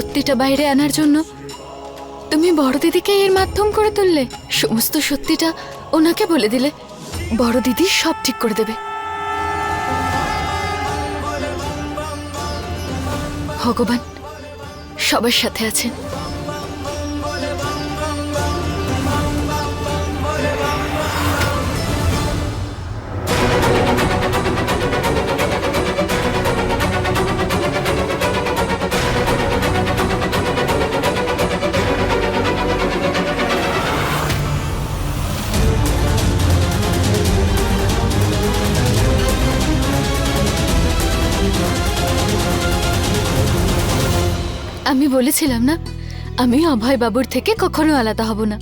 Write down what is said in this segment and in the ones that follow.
সত্যিটা বাইরে আনার জন্য? তুমি বড় দিদিকে এর মাধ্যম করে তুললে, সমস্ত সত্যিটা ওনাকে বলে দিলে। বড় দিদি সব ঠিক করে দেবে। ভগবান সবার সাথে আছেন। আমি বলেছিলাম না, আমি অভয় বাবুর থেকে কখনো আলাদা হব না।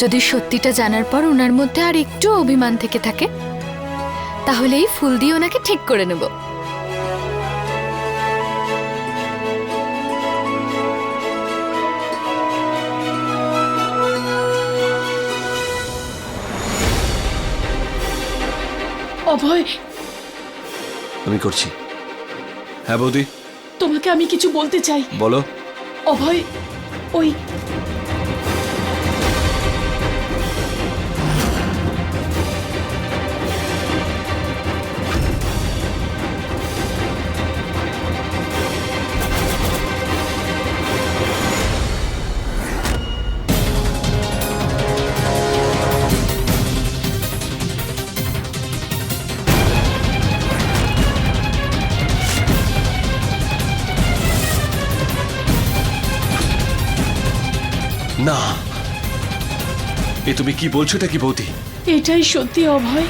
যদি সত্যিটা জানার পর ওনার মধ্যে আর একটু অভিমান থেকে থাকে তাহলে এই ফুল দিয়ে ওনাকে ঠিক করে নেব। অভয় আমি করছি। হ্যাঁ বৌদি? তোমাকে আমি কিছু বলতে চাই। বলো। অভয় ওই এ তুমি কি বলছো এটা কি বৌদি? এটাই সত্যি অভয়।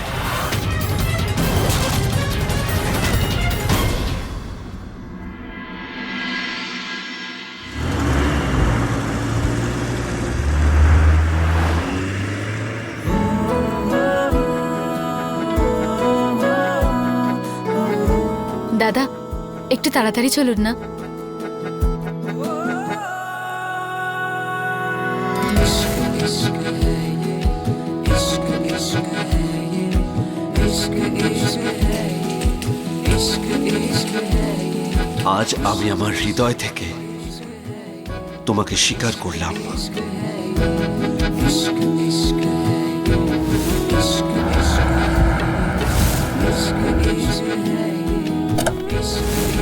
দাদা একটু তাড়াতাড়ি চলুন না। আজ আমি আমার হৃদয় থেকে তোমাকে স্বীকার করলাম Thank you.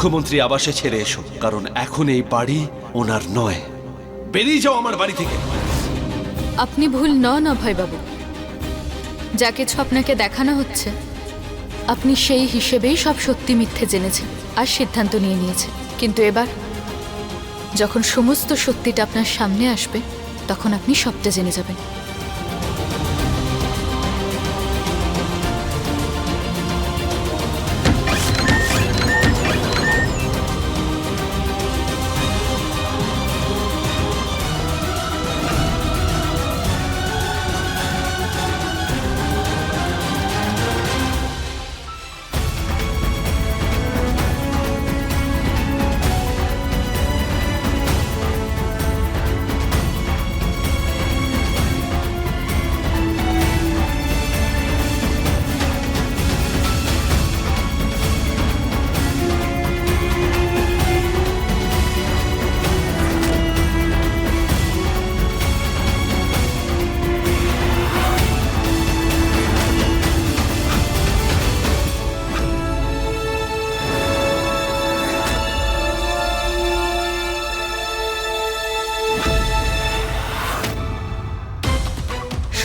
মুখ্যমন্ত্রী আবাসে ছেড়ে এসো, কারণ এখন এই বাড়ি ওনার নয়। বেরিয়ে যাও আমার বাড়ি থেকে। আপনি ভুল নন অভয়বাবু যা কিছু আপনাকে দেখানো হচ্ছে, আপনি সেই হিসেবেই সব সত্যি মিথ্যে জেনেছেন আর সিদ্ধান্ত নিয়ে নিয়েছেন। কিন্তু এবার, যখন সমস্ত সত্যিটা আপনার সামনে আসবে, তখন আপনি সবটা জেনে যাবেন।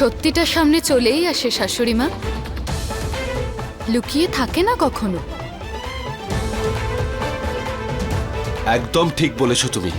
সত্যিটা সামনে চলেই আসে শাশুড়ি মা। লুকিয়ে থাকে না কখনো। একদম ঠিক বলেছ তুমি।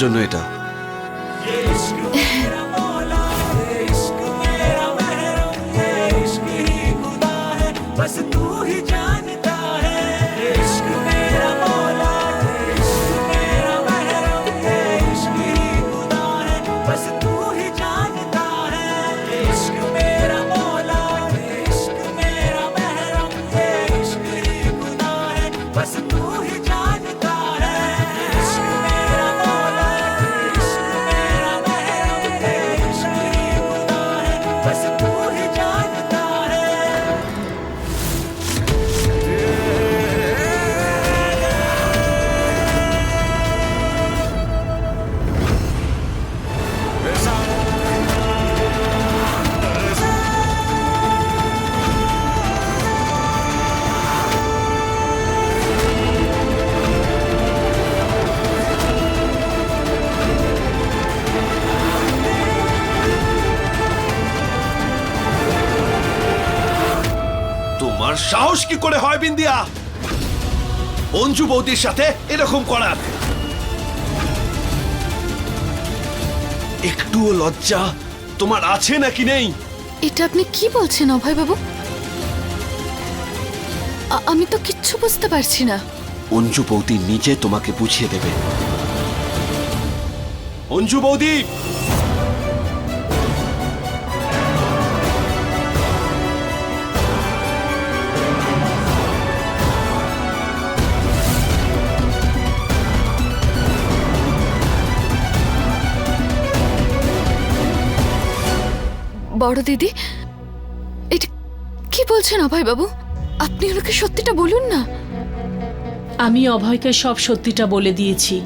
জন্য এটা। সাহস কি করে হয় বিন্দিয়া? অঞ্জু বৌদির সাথে এরকম করার। একটুও লজ্জা তোমার আছে নাকি নেই? এটা আপনি কি বলছেন অভয় বাবু আমি তো কিচ্ছু বুঝতে পারছি না। অঞ্জু বৌদি নিজে তোমাকে বুঝিয়ে দেবে। অঞ্জু বৌদি! বড় দিদি? এটা কি বলছেন অভয় বাবু আপনি ওনাকে সত্যিটা বলুন না। আমি অভয়কে সব সত্যিটা বলে দিয়েছি।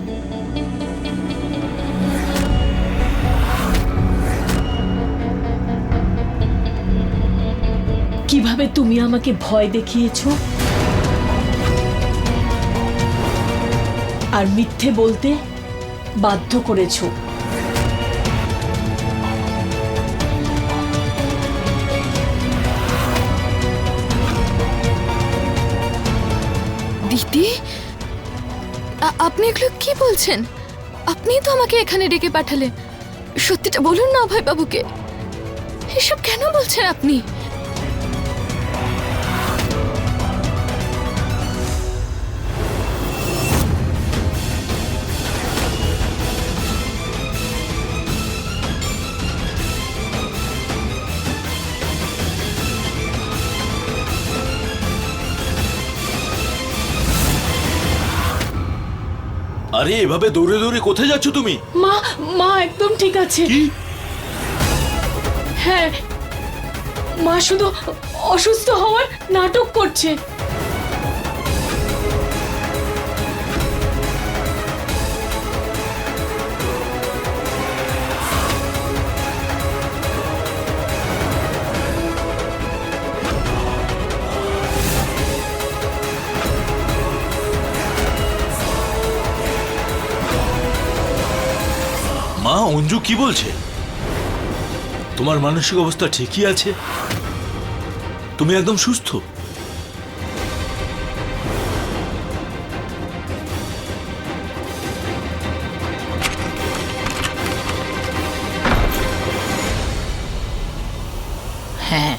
কীভাবে তুমি আমাকে ভয় দেখিয়েছো? আর মিথ্যে বলতে বাধ্য করেছ। আপনি এগুলো কি বলছেন? আপনি তো আমাকে এখানে ডেকে পাঠালেন। সত্যিটা বলুন না অভয় বাবুকে এসব কেন বলছেন আপনি? আরে এভাবে দৌড়ে দৌড়ে কোথায় যাচ্ছ তুমি? মা মা একদম ঠিক আছে। কি? হ্যাঁ মা শুধু অসুস্থ হওয়ার নাটক করছে। মঞ্জু কি বলছে? তোমার মানসিক অবস্থা ঠিকই আছে। তুমি একদম সুস্থ। হ্যাঁ।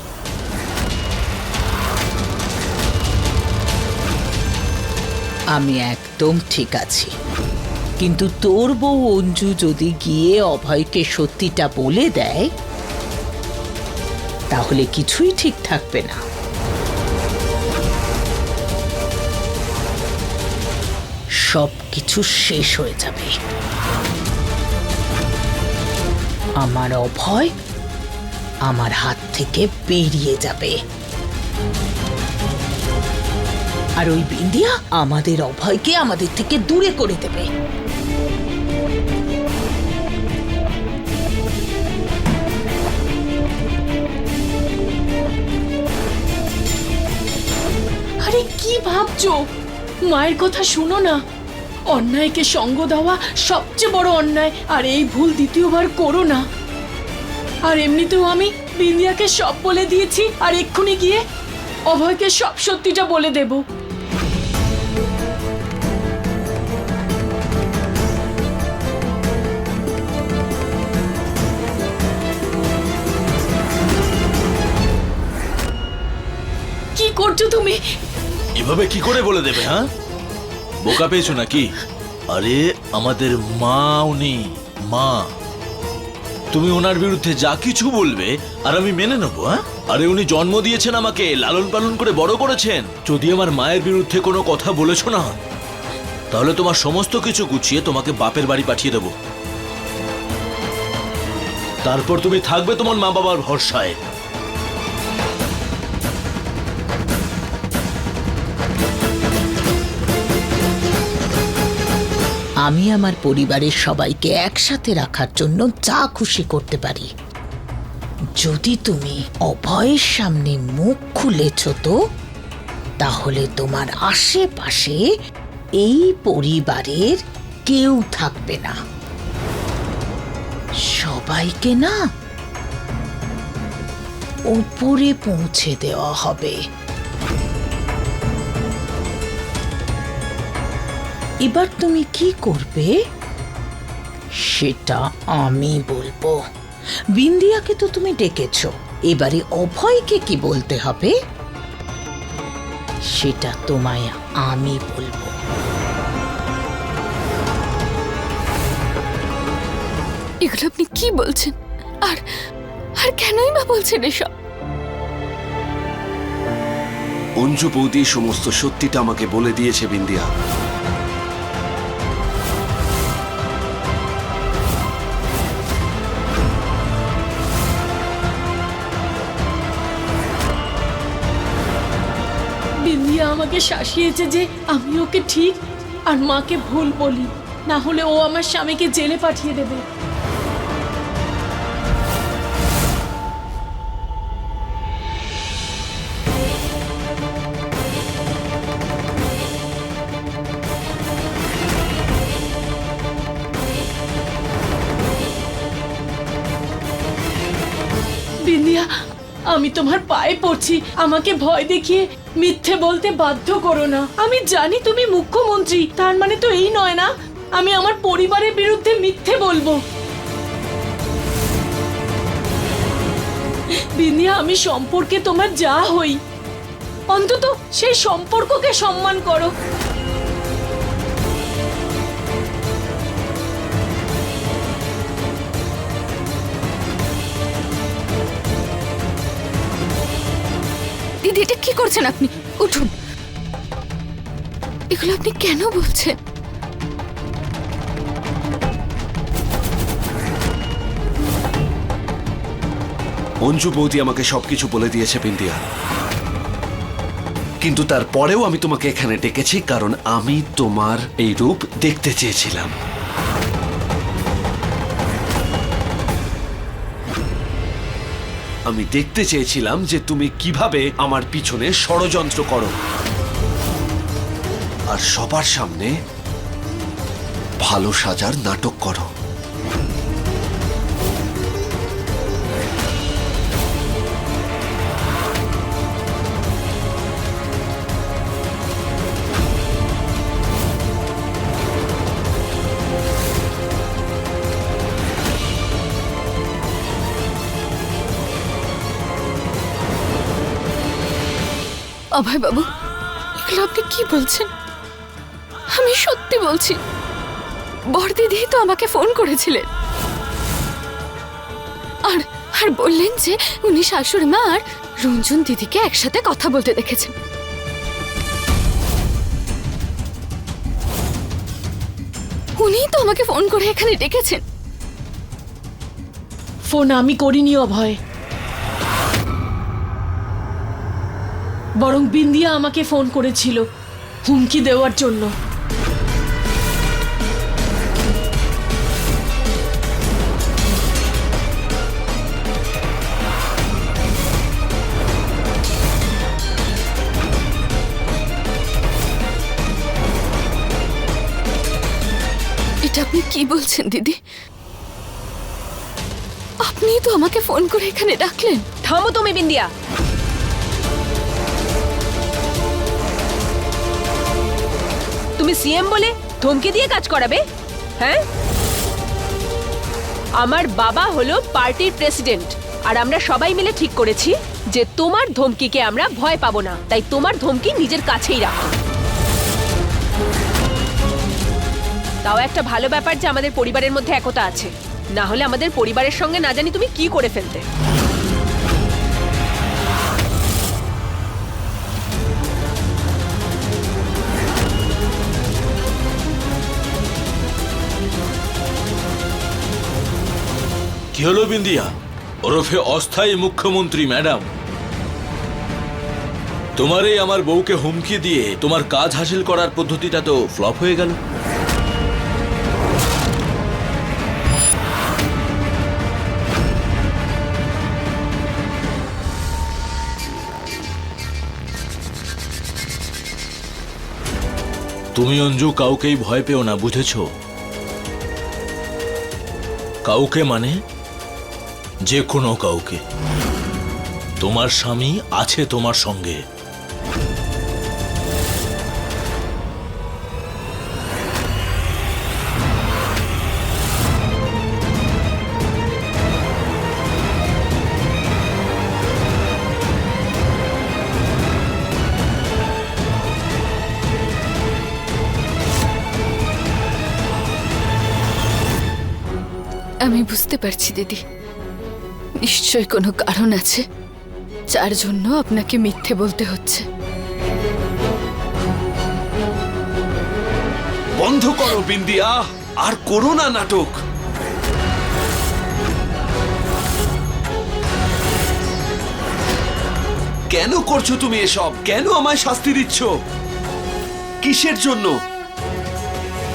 আমি একদম ঠিক আছি। কিন্তু তোর বউ অঞ্জু যদি গিয়ে অভয়কে সত্যিটা বলে দেয়, তাহলে কিছুই ঠিক থাকবে না। সব কিছু শেষ হয়ে যাবে। আমার অভয় আমার হাত থেকে বেরিয়ে যাবে। আর ওই বিন্দিয়া আমাদের অভয়কে আমাদের থেকে দূরে করে দেবে। আরে কি ভাবছ? মায়ের কথা শুনো না। অন্যায়কে সঙ্গ দেওয়া সবচেয়ে বড় অন্যায়, আর এই ভুল দ্বিতীয়বার করো না। আর এমনিতেও আমি বিন্দিয়াকে সব বলে দিয়েছি, আর এক্ষুনি গিয়ে অভয়কে সব সত্যিটা বলে দেব। কি করছ তুমি? এভাবে কি করে বলে দেবে হ্যাঁ? বোকা পেয়েছ নাকি? আরে, আমাদের মা উনি মা। তুমি ওনার বিরুদ্ধে যা কিছু বলবে, আর আমি মেনে নেব হ্যাঁ? আরে, উনি জন্ম দিয়েছেন আমাকে, লালন পালন করে বড় করেছেন। যদি আমার মায়ের বিরুদ্ধে কোনো কথা বলেছ না, তাহলে তোমার সমস্ত কিছু গুছিয়ে তোমাকে বাপের বাড়ি পাঠিয়ে দেবো। তারপর তুমি থাকবে তোমার মা বাবার ভরসায়। আমি আমার পরিবারের সবাইকে একসাথে রাখার জন্য যা খুশি করতে পারি। যদি তুমি অভয়ের সামনে মুখ খুলেছ তো, তাহলে তোমার আশেপাশে এই পরিবারের কেউ থাকবে না। সবাইকে না ওপরে পৌঁছে দেওয়া হবে। এবার তুমি কি করবে? সেটা আমি বলব। বিন্দিয়াকে তো তুমি ডেকেছ। এবারে অভয়কে কি বলতে হবে? সেটা তোমায় আমি বলব। এগুলো আপনি কি বলছেন? আর আর কেনই বা বলছেন এসব? অঞ্জু বৌদি সমস্ত সত্যিটা আমাকে বলে দিয়েছে বিন্দিয়া। আমাকে শাসিয়েছে যে আমি ওকে ঠিক আর মাকে ভুল বলি। না হলে ও আমার স্বামীকে জেলে পাঠিয়ে দেবে। আমি তোমার পায়ে পড়ছি। আমাকে ভয় দেখিয়ে মিথ্যে বলতে বাধ্য করো না। আমি জানি তুমি মুখ্যমন্ত্রী, তার মানে তো এই নয় না? আমি আমার পরিবারের বিরুদ্ধে মিথ্যে বলব। বিন্দিয়া আমি সম্পর্কে তোমার যা হই, অন্তত সেই সম্পর্ককে সম্মান করো। দিদি, এটা কি করছেন আপনি? উঠুন। এগুলো আপনি কেন বলছেন? অঞ্জু বৌদি আমাকে সবকিছু বলে দিয়েছে, বিন্দিয়া। কিন্তু তারপরেও আমি তোমাকে এখানে ডেকেছি, কারণ আমি তোমার এই রূপ দেখতে চেয়েছিলাম। আমি দেখতে চেয়েছিলাম যে তুমি কীভাবে আমার পিছনে ষড়যন্ত্র করো। আর সবার সামনে ভালো সাজার নাটক করো। অভয় বাবু, এগুলো আপনি কি বলছেন? আমি সত্যি বলছি বড়দিদি তো আমাকে ফোন করেছিলেন। আর আর বললেন যে উনি শাশুড়ি মা আর রঞ্জন দিদিকে একসাথে কথা বলতে দেখেছেন। উনি তো আমাকে ফোন করে এখানে ডেকেছেন। ফোন আমি করিনি অভয়। বরং বিন্দিয়া আমাকে ফোন করেছিল হুমকি দেওয়ার জন্য। এটা আপনি কি বলছেন দিদি? আপনিই তো আমাকে ফোন করে এখানে ডাকলেন। থামো তুমি বিন্দিয়া। সিএম বলে ধমকি দিয়ে কাজ করাবে? হ্যাঁ? আমার বাবা হলো পার্টির প্রেসিডেন্ট, আর আমরা সবাই মিলে ঠিক করেছি যে তোমার ধমকিকে আমরা ভয় পাবো না, তাই তোমার ধমকি নিজের কাছেই রাখো। তাও একটা ভালো ব্যাপার যে আমাদের পরিবারের মধ্যে একতা আছে, না হলে আমাদের পরিবারের সঙ্গে না জানি তুমি কি করে ফেলতে। কি হলো বিন্দিয়া? ওরফে অস্থায়ী মুখ্যমন্ত্রী, ম্যাডাম। তোমারই আমার বউকে হুমকি দিয়ে তোমার কাজ হাসিল করার পদ্ধতিটা তো ফ্লপ হয়ে গেল। তুমি অঞ্জু, কাউকেই ভয় পেও না, বুঝেছ? কাউকে মানে? যে কোনো কাউকে। তোমার স্বামী আছে তোমার সঙ্গে। আমি বুঝতে পারছি দিদি। নিশ্চয় কোনো কারণ আছে, যার জন্য আপনাকে মিথ্যে বলতে হচ্ছে। বন্ধ করো, বিন্দিয়া, আর করো না নাটক। কেন করছ তুমি এসব? কেন আমায় শাস্তি দিচ্ছ? কিসের জন্য?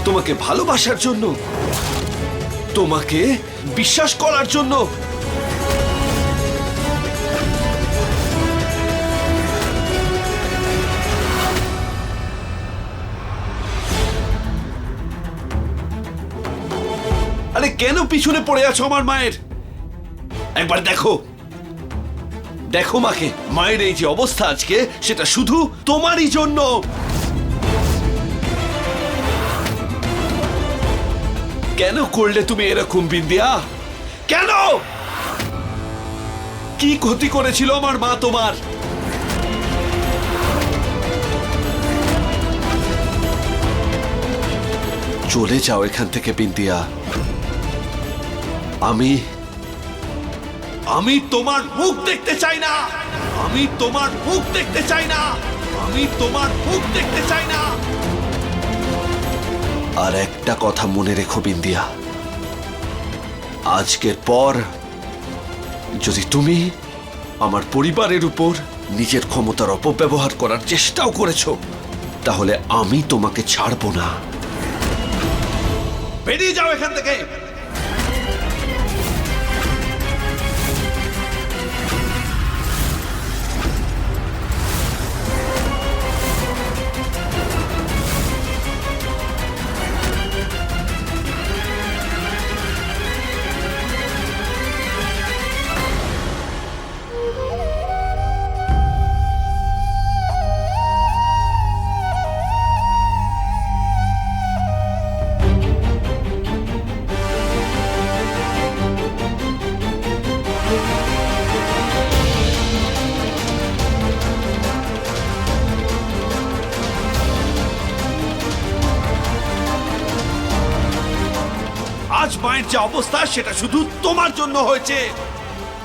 তোমাকে ভালোবাসার জন্য? তোমাকে বিশ্বাস করার জন্য? কেন পিছনে পড়ে আছো আমার মায়ের? একবার দেখো। দেখো মাকে। মায়ের এই যে অবস্থা আজকে, সেটা শুধু তোমারই জন্য। কেন করলে তুমি এরকম, বিন্দিয়া? কেন? কি ক্ষতি করেছিল আমার মা তোমার? চলে যাও এখান থেকে, বিন্দিয়া। আমি আমি তোমার মুখ দেখতে চাই না। আমি তোমার মুখ দেখতে চাই না। আমি তোমার মুখ দেখতে চাই না। আর একটা কথা মনে রেখো বিন্দিয়া। আজকের পর যদি তুমি আমার পরিবারের উপর নিজের ক্ষমতার অপব্যবহার করার চেষ্টাও করেছ, তাহলে আমি তোমাকে ছাড়বো না। বেরিয়ে যাও এখান থেকে। অবস্থা সেটা শুধু তোমার জন্য হয়েছে।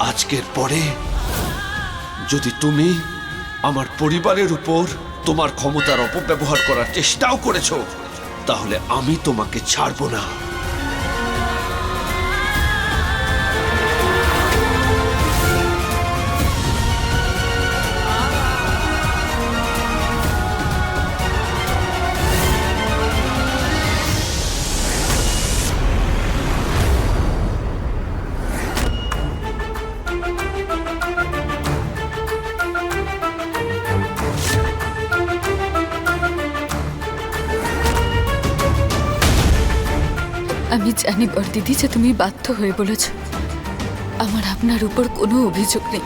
আজকের পরে যদি তুমি আমার পরিবারের উপর তোমার ক্ষমতার অপব্যবহার করার চেষ্টাও করেছ, তাহলে আমি তোমাকে ছাড়বো না। আমি বর দিদি যে তুমি বাধ্য হয়ে বলেছ আমার আপনার উপর কোনো অভিযোগ নেই।